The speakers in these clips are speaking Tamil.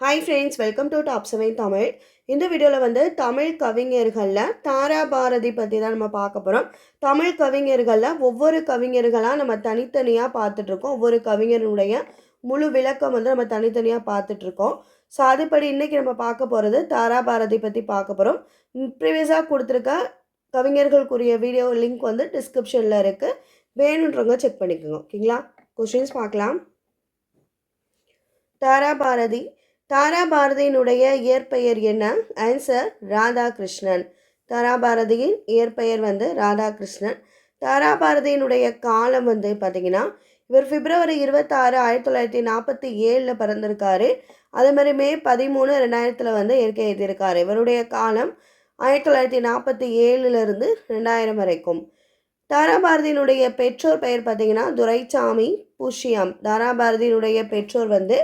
Hi friends welcome to top seven Tamil இந்த வீடியோவில் வந்து தமிழ் கவிஞர்களில் தாரா பாரதி பற்றி தான் நம்ம பார்க்க போகிறோம் தமிழ் கவிஞர்களில் ஒவ்வொரு கவிஞர்களாக நம்ம தனித்தனியாக பார்த்துட்ருக்கோம் ஒவ்வொரு கவிஞருடைய முழு விளக்கம் வந்து நம்ம தனித்தனியாக பார்த்துட்ருக்கோம் ஸோ அதுபடி இன்றைக்கி நம்ம பார்க்க போகிறது தாரா பாரதி பற்றி பார்க்க போகிறோம் ப்ரீவியஸாக கொடுத்துருக்க கவிஞர்களுக்குரிய வீடியோ லிங்க் வந்து டிஸ்கிரிப்ஷனில் இருக்குது வேணுன்றவங்க செக் பண்ணிக்கோங்க. ஓகேங்களா கொஷின்ஸ் பார்க்கலாம். தாரா பாரதி தாரா பாரதியினுடைய இயற்பெயர் என்ன? ஆன்சர் ராதாகிருஷ்ணன். தாரா பாரதியின் இயற்பெயர் வந்து ராதாகிருஷ்ணன். தாரா பாரதியினுடைய காலம் வந்து பார்த்திங்கன்னா இவர் பிப்ரவரி இருபத்தாறு ஆயிரத்தி தொள்ளாயிரத்தி நாற்பத்தி ஏழில் பிறந்திருக்காரு. அதே மாதிரி மே பதிமூணு ரெண்டாயிரத்தில் வந்து இயற்கை எழுதியிருக்காரு. இவருடைய காலம் ஆயிரத்தி தொள்ளாயிரத்தி நாற்பத்தி ஏழுலேருந்து ரெண்டாயிரம் வரைக்கும். தாராபாரதியினுடைய பெற்றோர் பெயர் பார்த்திங்கன்னா துரைசாமி புஷ்யம் தாராபாரதியினுடைய பெற்றோர் வந்து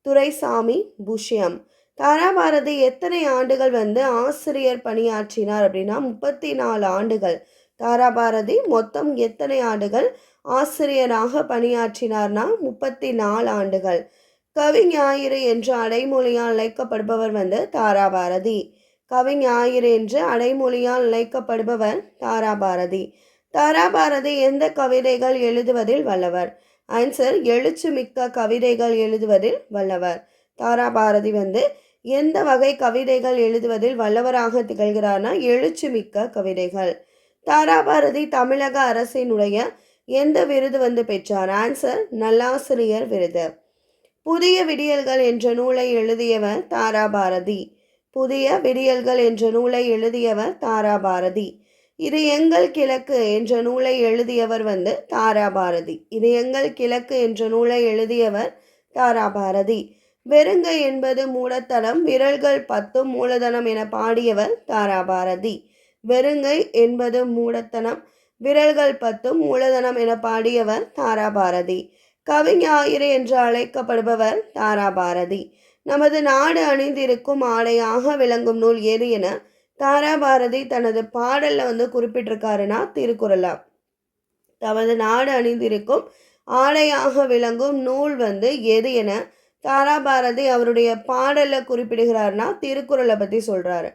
துரைசாமி புஷ்யம். தாராபாரதி எத்தனை ஆண்டுகள் வந்து ஆசிரியர் பணியாற்றினார் அப்படின்னா முப்பத்தி நாலு ஆண்டுகள். தாராபாரதி மொத்தம் எத்தனை ஆண்டுகள் ஆசிரியராக பணியாற்றினார்னா முப்பத்தி நாலு ஆண்டுகள் கவிஞாயிறு என்று அடைமொழியால் அழைக்கப்படுபவர் வந்து தாராபாரதி. கவிஞாயிறு என்று அடைமொழியால் அழைக்கப்படுபவர் தாராபாரதி. தாராபாரதி எந்த கவிதைகள் எழுதுவதில் வல்லவர்? ஆன்சர் எழுச்சி மிக்க கவிதைகள் எழுதுவதில் வல்லவர். தாரா பாரதி வந்து எந்த வகை கவிதைகள் எழுதுவதில் வல்லவராக திகழ்கிறார்னா எழுச்சு மிக்க கவிதைகள். தாரா பாரதி தமிழக அரசினுடைய எந்த விருது வந்து பெற்றார்? ஆன்சர் நல்லாசிரியர் விருது. புதிய விடியல்கள் என்ற நூலை எழுதியவர் தாராபாரதி. புதிய விடியல்கள் என்ற நூலை எழுதியவர் தாராபாரதி. இது எங்கள் கிழக்கு என்ற நூலை எழுதியவர் வந்து தாராபாரதி. இது எங்கள் கிழக்கு என்ற நூலை எழுதியவர் தாராபாரதி. வெறுங்கை என்பது மூலத்தனம் விரல்கள் பத்தும் மூலதனம் என பாடியவர் தாராபாரதி. வெறுங்கை என்பது மூடத்தனம் விரல்கள் பத்தும் மூலதனம் என பாடியவர் தாராபாரதி. கவிஞாயிறு என்று அழைக்கப்படுபவர் தாராபாரதி. நமது நாடு அணிந்திருக்கும் ஆடையாக விளங்கும் நூல் எது என தாராபாரதி தனது பாடலில் வந்து குறிப்பிட்டிருக்காருன்னா திருக்குறளா. தமது நாடு அணிந்திருக்கும் ஆடையாக விளங்கும் நூல் வந்து எது என தாராபாரதி அவருடைய பாடலில் குறிப்பிடுகிறார்னா திருக்குறளை பற்றி சொல்கிறாரு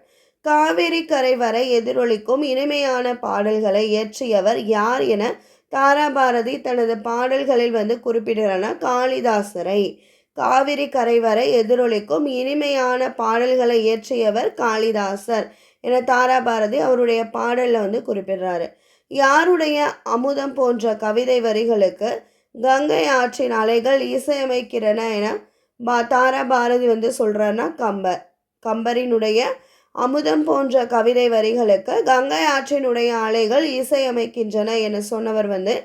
காவிரி கரை வரை எதிரொலிக்கும் இனிமையான பாடல்களை இயற்றியவர் யார் என தாராபாரதி தனது பாடல்களில் வந்து குறிப்பிடுகிறார்னா காளிதாசரை. காவிரி கரை வரை எதிரொலிக்கும் இனிமையான பாடல்களை இயற்றியவர் காளிதாசர். என தாரா பாரதி அவருடைய பாடலில் வந்து குறிப்பிடுறாரு. யாருடைய அமுதம் போன்ற கவிதை வரிகளுக்கு கங்கை ஆற்றின் அலைகள் இசையமைக்கிறன என பா தாரா பாரதி வந்து சொல்கிறாருன்னா கம்பர் கம்பரினுடைய அமுதம் போன்ற கவிதை வரிகளுக்கு கங்கை ஆற்றினுடைய அலைகள் இசையமைக்கின்றன என சொன்னவர் வந்து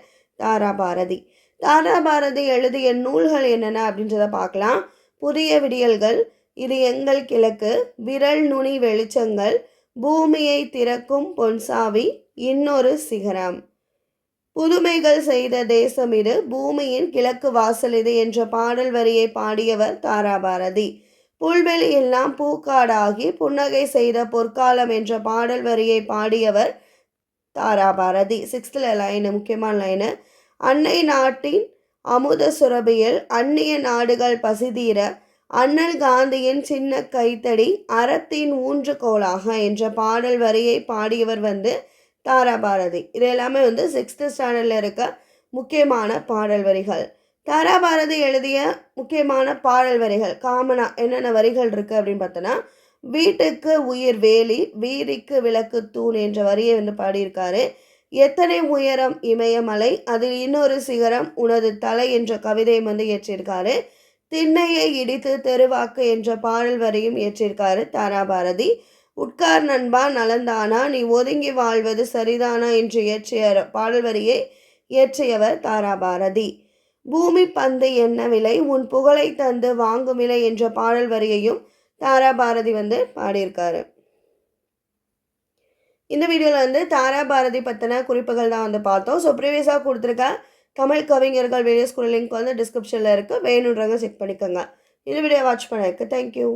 தாரா பாரதி. தாரா பாரதி எழுதிய நூல்கள் என்னென்ன அப்படின்றத பார்க்கலாம். புதிய விடியல்கள் இது எங்கள் கிழக்கு விரல் நுனி வெளிச்சங்கள் பூமியை திறக்கும் பொன்சாவி இன்னொரு சிகரம். புதுமைகள் செய்த தேசம் இது பூமியின் கிழக்கு வாசல் இது என்ற பாடல் வரியை பாடியவர் தாராபாரதி. புல்வெளி எல்லாம் பூக்காடாகி புன்னகை செய்த பொற்காலம் என்ற பாடல் வரியை பாடியவர் தாராபாரதி. சிக்ஸ்த்தில் லைனு முக்கியமான லைனு அன்னை நாட்டின் அமுத சுரபியில் அந்நிய நாடுகள் பசிதீர அண்ணல் காந்தியின் சின்ன கைத்தடி அறத்தின் ஊன்றுகோலாக என்ற பாடல் வரியை பாடியவர் வந்து தாராபாரதி. இது எல்லாமே வந்து சிக்ஸ்த்து ஸ்டாண்டர்டில் இருக்க முக்கியமான பாடல் வரிகள். தாராபாரதி எழுதிய முக்கியமான பாடல் வரிகள் காமனாக என்னென்ன வரிகள் இருக்குது அப்படின்னு பார்த்தோன்னா வீட்டுக்கு உயிர் வேலி வீதிக்கு விளக்கு தூண் என்ற வரியை வந்து பாடியிருக்காரு. எத்தனை உயரம் இமயமலை அதில் இன்னொரு சிகரம் உனது தலை என்ற கவிதையை வந்து இயற்றியிருக்காரு. திண்ணையை இடித்து தெருவாக்கு என்ற பாடல் வரையும் இயற்றியிருக்காரு தாராபாரதி. உட்கார் நண்பா நலந்தானா நீ ஒதுங்கி வாழ்வது சரிதானா என்று இயற்றிய பாடல் வரியை இயற்றியவர் தாராபாரதி. பூமி பந்து என்ன விலை உன் புகழை தந்து வாங்கும் விலை என்ற பாடல் வரியையும் தாரா பாரதி வந்து பாடியிருக்காரு. இந்த வீடியோவில் வந்து தாரா பாரதி பற்றின குறிப்புகள் தான் வந்து பார்த்தோம். ஸோ ப்ரீவியஸாக கொடுத்துருக்க தமிழ் கவிஞர்கள் வீடியோ ஸ்கூல் லிங்க் வந்து டிஸ்கிரிப்ஷனில் இருக்குது வேணுன்றவங்க செக் பண்ணிக்கோங்க. இந்த வீடியோ வாட்ச் பண்ணதுக்கு தேங்க்யூ